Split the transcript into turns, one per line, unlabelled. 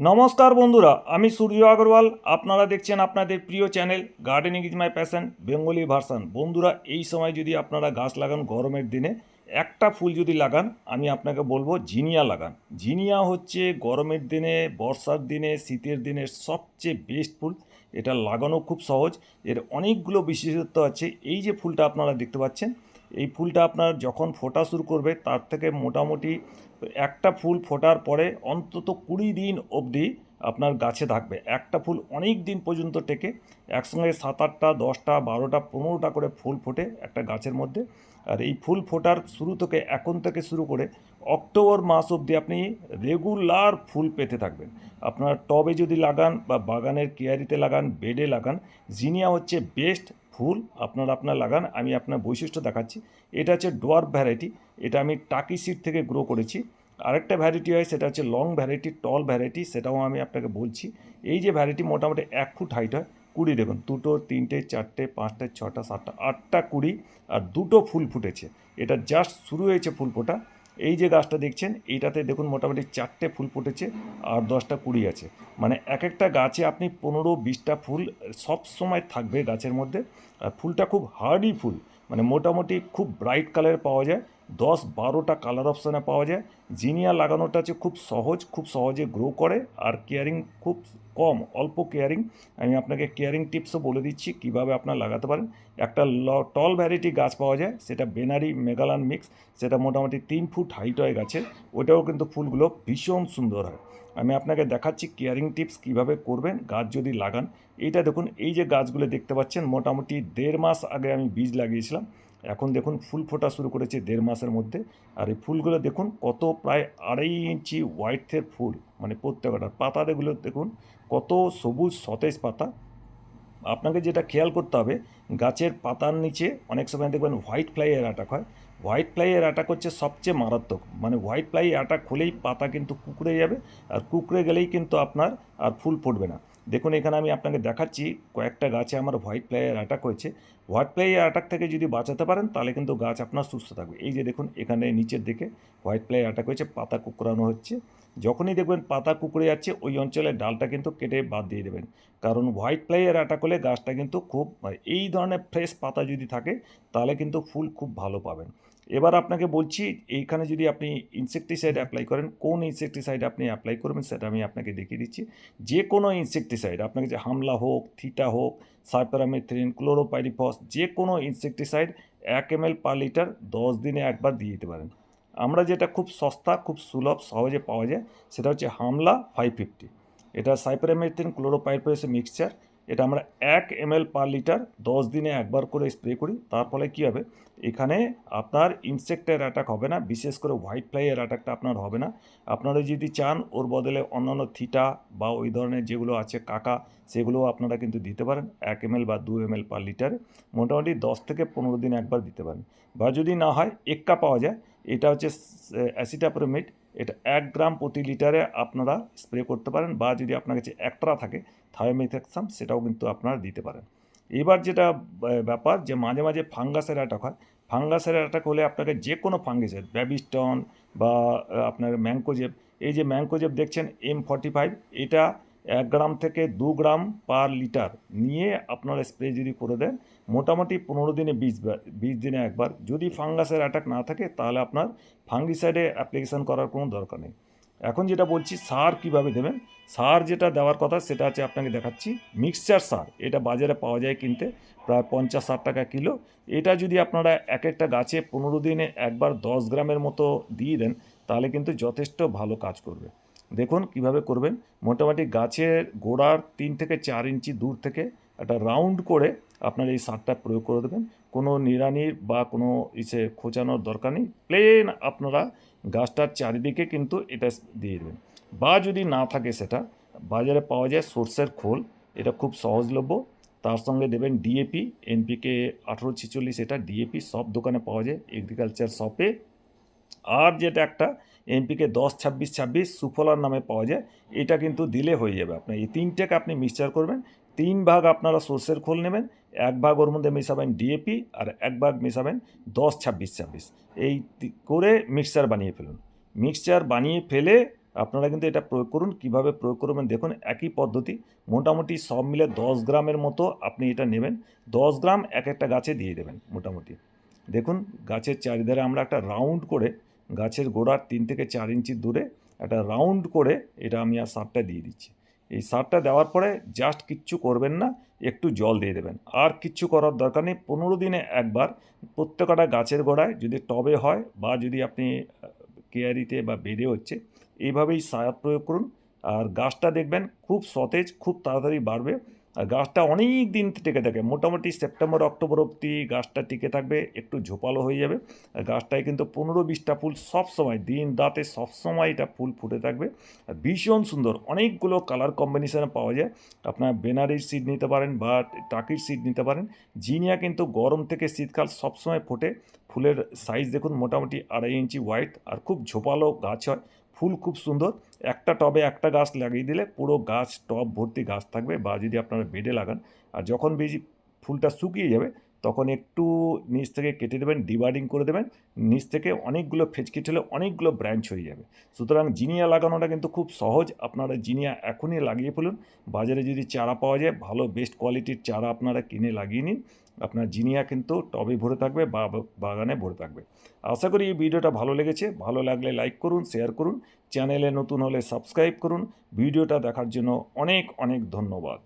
নমস্কার বন্ধুরা, আমি সূর্য আগরওয়াল। আপনারা দেখছেন আপনাদের প্রিয় channel gardening is my passion Bengali version বন্ধুরা, এই সময় যদি আপনারা গাছ লাগান গরমের দিনে, একটা ফুল যদি লাগান, আমি আপনাকে বলব জিনিয়া লাগান। জিনিয়া হচ্ছে গরমের দিনে, বর্ষার দিনে, শীতের দিনে সবচেয়ে বেস্ট ফুল। এটা লাগানো খুব সহজ। এর অনেকগুলো বিশেষত্ব আছে। এই যে ফুলটা আপনারা দেখতে পাচ্ছেন এই ফুলটা আপনার যখন ফোটা শুরু করবে, তার থেকে মোটামুটি একটা ফুল ফোটার পরে অন্তত কুড়ি দিন অবধি আপনার গাছে থাকবে। একটা ফুল অনেক দিন পর্যন্ত টেকে, একসঙ্গে সাত আটটা দশটা, বারোটা, পনেরোটা করে ফুল ফোটে একটা গাছের মধ্যে। আর এই ফুল ফোটার শুরু থেকে এখন থেকে শুরু করে অক্টোবর মাস অবধি আপনি রেগুলার ফুল পেতে থাকবেন। আপনার টবে যদি লাগান বা বাগানের কেয়ারিতে লাগান, বেডে লাগান, জিনিয়া হচ্ছে বেস্ট ফুল আপনার আপনার লাগান। আমি আপনার বৈশিষ্ট্য দেখাচ্ছি। এটা হচ্ছে ডোয়ার্ফ ভ্যারাইটি। এটা আমি টাকি সিড থেকে গ্রো করেছি। আরেকটা ভ্যারাইটি হয়, সেটা হচ্ছে লং ভ্যারাইটি টল ভ্যারাইটি সেটাও আমি আপনাকে বলছি। এই যে ভ্যারাইটি মোটামুটি এক ফুট হাইট হয়, কুড়ি দেখুন, দুটো, তিনটে, চারটে, পাঁচটা, ছটা, সাতটা, আটটা কুড়ি আর দুটো ফুল ফুটেছে। এটা জাস্ট শুরু হয়েছে ফুল ফোটা। এই যে গাছটা দেখছেন, এইটাতে দেখুন মোটামুটি চারটে ফুল ফুটেছে আর দশটা কুড়ি আছে। মানে এক একটা গাছে আপনি পনেরো, বিশটা ফুল সব সময় থাকবে গাছের মধ্যে। আর ফুলটা খুব হার্ডি ফুল মানে মোটামুটি খুব ব্রাইট কালারে পাওয়া যায়। দশ বারোটা কালার অপশানে পাওয়া যায়। জিনিয়া লাগানোটা হচ্ছে খুব সহজ, খুব সহজে গ্রো করে আর কেয়ারিং খুব কম, অল্প কেয়ারিং আমি আপনাকে কেয়ারিং টিপসও বলে দিচ্ছি কীভাবে আপনার লাগাতে পারেন। একটা ল টল ভ্যারাইটি গাছ পাওয়া যায়, সেটা বেনারি মেগালান মিক্স সেটা মোটামুটি তিন ফুট হাইট হয় গাছের। ওটাও কিন্তু ফুলগুলো ভীষণ সুন্দর হয়। আমি আপনাকে দেখাচ্ছি কেয়ারিং টিপস কীভাবে করবেন, গাছ যদি লাগান। এইটা দেখুন, এই যে গাছগুলো দেখতে পাচ্ছেন, মোটামুটি দেড় মাস আগে আমি বীজ লাগিয়েছিলাম। এখন দেখুন ফুল ফোটা শুরু করেছে দেড় মাসের মধ্যে। আর এই ফুলগুলো দেখুন কত প্রায় আড়াই ইঞ্চি হোয়াইটের ফুল মানে প্রত্যেকটা পাতাগুলো দেখুন কত সবুজ সতেজ পাতা। আপনাকে যেটা খেয়াল করতে হবে, গাছের পাতার নিচে অনেক সময় দেখবেন হোয়াইট ফ্লাইয়ের অ্যাটাক হয়। হোয়াইট ফ্লাইয়ের অ্যাটাক হচ্ছে সবচেয়ে মারাত্মক মানে হোয়াইট ফ্লাই অ্যাটাক হলেই পাতা কিন্তু কুকড়ে যাবে, আর কুকড়ে গেলেই কিন্তু আপনার আর ফুল ফুটবে না। দেখুন, এখানে আমি আপনাকে দেখাচ্ছি কয়েকটা গাছে আমার হোয়াইট ফ্লাইয়ের অ্যাটাক হয়েছে। হোয়াইট ফ্লাইয়ের অ্যাটাক থেকে যদি বাঁচাতে পারেন, তাহলে কিন্তু গাছ আপনার সুস্থ থাকবে। এই যে দেখুন, এখানে নিচের দিকে হোয়াইট ফ্লাই অ্যাটাক হয়েছে, পাতা কুকড়ানো হচ্ছে। যখনই দেখবেন পাতা কুকড়ে যাচ্ছে, ওই অঞ্চলের ডালটা কিন্তু কেটে বাদ দিয়ে দেবেন। কারণ হোয়াইট ফ্লাইয়ের অ্যাটাক হলে গাছটা কিন্তু খুব মানে এই ধরনের ফ্রেশ পাতা যদি থাকে, তাহলে কিন্তু ফুল খুব ভালো পাবেন। এবার আপনাকে বলছি, এইখানে যদি আপনি ইনসেকটিসাইড অ্যাপ্লাই করেন, কোন ইনসেকটিসাইড আপনি অ্যাপ্লাই করবেন সেটা আমি আপনাকে দেখিয়ে দিচ্ছি। যে কোনো ইনসেকটিসাইড আপনাকে যে হামলা হোক, থিটা হোক, সাইপারামেথ্রিন, ক্লোরোপাইরিফস যে কোনো ইনসেকটিসাইড এক এম এল পার লিটার দশ দিনে একবার দিয়ে দিতে পারেন। আমরা যেটা খুব সস্তা, খুব সুলভ, সহজে পাওয়া যায়, সেটা হচ্ছে হামলা ফাইভ ফিফটি এটা সাইপারামেথ্রিন ক্লোরোপাইরিফস মিক্সচার এটা আমরা এক এম পার লিটার দশ দিনে একবার করে স্প্রে করি, তার ফলে কী হবে? এখানে আপনার ইনসেক্টের অ্যাটাক হবে না, বিশেষ করে হোয়াইট ফ্লাইয়ের অ্যাটাকটা আপনার হবে না। আপনারা যদি চান, ওর বদলে অন্যান্য থিটা বা ওই ধরনের যেগুলো আছে কাকা সেগুলো আপনারা কিন্তু দিতে পারেন। এক এম বা দু এম পার লিটারে মোটামুটি দশ থেকে পনেরো দিন একবার দিতে পারেন। বা যদি না হয় এক্কা পাওয়া যায়। এটা হচ্ছে অ্যাসিটাপ্রোমিড এটা এক গ্রাম প্রতি লিটারে আপনারা স্প্রে করতে পারেন বা যদি আপনার কাছে একটা থাকে থায়োমিথ্যাক্সাম সেটাও কিন্তু আপনারা দিতে পারেন। এবার যেটা ব্যাপার যে মাঝে মাঝে ফাঙ্গাসের অ্যাটাক হয়, ফাঙ্গাসের অ্যাটাক হলে আপনাকে যে কোনো ফাঙ্গিসের, ব্যাবিস্টন বা আপনার ম্যাঙ্কোজেব এই যে ম্যাঙ্কোজেব দেখছেন, এম ফর্টি ফাইভ, এটা এক গ্রাম থেকে দু গ্রাম পার লিটার নিয়ে আপনারা স্প্রে যদি করে দেন, মোটামুটি পনেরো দিনে বিশ বিশ দিনে একবার। যদি ফাঙ্গাসের অ্যাটাক না থাকে, তাহলে আপনার ফাঙ্গিসাইডে অ্যাপ্লিকেশন করার কোনো দরকার নেই। এখন যেটা বলছি, সার কীভাবে দেবেন? সার যেটা দেওয়ার কথা, সেটা হচ্ছে আপনাকে দেখাচ্ছি। মিক্সচার সার, এটা বাজারে পাওয়া যায় কিনতে, প্রায় পঞ্চাশ ষাট টাকা কিলো। এটা যদি আপনারা এক একটা গাছে পনেরো দিনে একবার দশ গ্রামের মতো দিয়ে দেন, তাহলে কিন্তু যথেষ্ট ভালো কাজ করবে। দেখুন কীভাবে করবেন। মোটামুটি গাছের গোড়ার তিন থেকে চার ইঞ্চি দূর থেকে একটা রাউন্ড করে আপনার এই সারটা প্রয়োগ করে দেবেন। কোনো নিড়ানির বা কোনো ইসে খোঁচানোর দরকার নেই। প্লেন আপনারা গাছটার চারিদিকে কিন্তু এটা দিয়ে দেবেন। বা যদি না থাকে সেটা, বাজারে পাওয়া যায় সর্ষের খোল, এটা খুব সহজলভ্য। তার সঙ্গে দেবেন ডিএপি এনপিকে আঠেরো ছেচল্লিশ, এটা ডিএপি সব দোকানে পাওয়া যায়। এগ্রিকালচার শপে আর যেটা একটা এমপিকে দশ, ছাব্বিশ ছাব্বিশ সুফলার নামে পাওয়া যায়, এটা কিন্তু দিলে হয়ে যাবে আপনার। এই তিনটেকে আপনি মিক্সচার করবেন, তিন ভাগ আপনারা সর্ষের খোল নেবেন, এক ভাগ ওর মধ্যে মেশাবেন ডিএপি আর এক ভাগ মেশাবেন দশ, ছাব্বিশ ছাব্বিশ। এই করে মিক্সচার বানিয়ে ফেলুন। মিক্সচার বানিয়ে ফেলে আপনারা কিন্তু এটা প্রয়োগ করুন। কীভাবে প্রয়োগ করবেন দেখুন, একই পদ্ধতি, মোটামুটি সব মিলে দশ গ্রামের মতো আপনি এটা নেবেন। দশ গ্রাম এক একটা গাছে দিয়ে দেবেন মোটামুটি। দেখুন, গাছের চারিধারে আমরা একটা রাউন্ড করে গাছের গোড়ার তিন থেকে চার ইঞ্চি দূরে একটা রাউন্ড করে এটা আমি আর সারটা দিয়ে দিচ্ছি। এই সারটা দেওয়ার পরে জাস্ট কিচ্ছু করবেন না, একটু জল দিয়ে দেবেন। আর কিচ্ছু করার দরকার নেই, পনেরো দিনে একবার প্রত্যেকটা গাছের গোড়ায় যদি টবে হয় বা যদি আপনি কেয়ারিতে বা বেড়ে হচ্ছে, এইভাবেই সার প্রয়োগ করুন। আর গাছটা দেখবেন খুব সতেজ, খুব তাড়াতাড়ি বাড়বে। আর গাছটা অনেক দিন টিকে থাকে, মোটামুটি সেপ্টেম্বর, অক্টোবর অবধি গাছটা টিকে থাকবে, একটু ঝোপালো হয়ে যাবে। আর গাছটায় কিন্তু পনেরো বিশটা ফুল সবসময় দিন রাতে সব সময় এটা ফুল ফুটে থাকবে। আর ভীষণ সুন্দর, অনেকগুলো কালার কম্বিনেশনে পাওয়া যায়। আপনার বেনারির সিড নিতে পারেন বা টাকির সিড নিতে পারেন। জিনিয়া কিন্তু গরম থেকে শীতকাল সবসময় ফোটে। ফুলের সাইজ দেখুন, মোটামুটি আড়াই ইঞ্চি হোয়াইট আর খুব ঝোপালো গাছ হয়। ফুল খুব সুন্দর। একটা টবে একটা গাছ লাগিয়ে দিলে পুরো গাছ, টব ভর্তি গাছ থাকবে বা যদি আপনারা বেডে লাগান, আর যখন বেশি ফুলটা শুকিয়ে যাবে তখন একটু নিচ থেকে কেটে দেবেন ডিভাইডিং করে দেবেন, নিচ থেকে অনেকগুলো ফেচকিট হলে অনেকগুলো ব্রাঞ্চ হয়ে যাবে। সুতরাং জিনিয়া লাগানোটা কিন্তু খুব সহজ, আপনারা জিনিয়া এখনই লাগিয়ে ফেলুন। বাজারে যদি চারা পাওয়া যায়, ভালো বেস্ট কোয়ালিটির চারা আপনারা কিনে লাগিয়ে নিন। আপনার জিনিয়া কিন্তু টবে ভরে থাকবে বা বাগানে ভরে থাকবে। আশা করি এই ভিডিওটা ভালো লেগেছে। ভালো লাগলে লাইক করুন শেয়ার করুন। চ্যানেলে নতুন হলে সাবস্ক্রাইব করুন। ভিডিওটা দেখার জন্য অনেক অনেক ধন্যবাদ।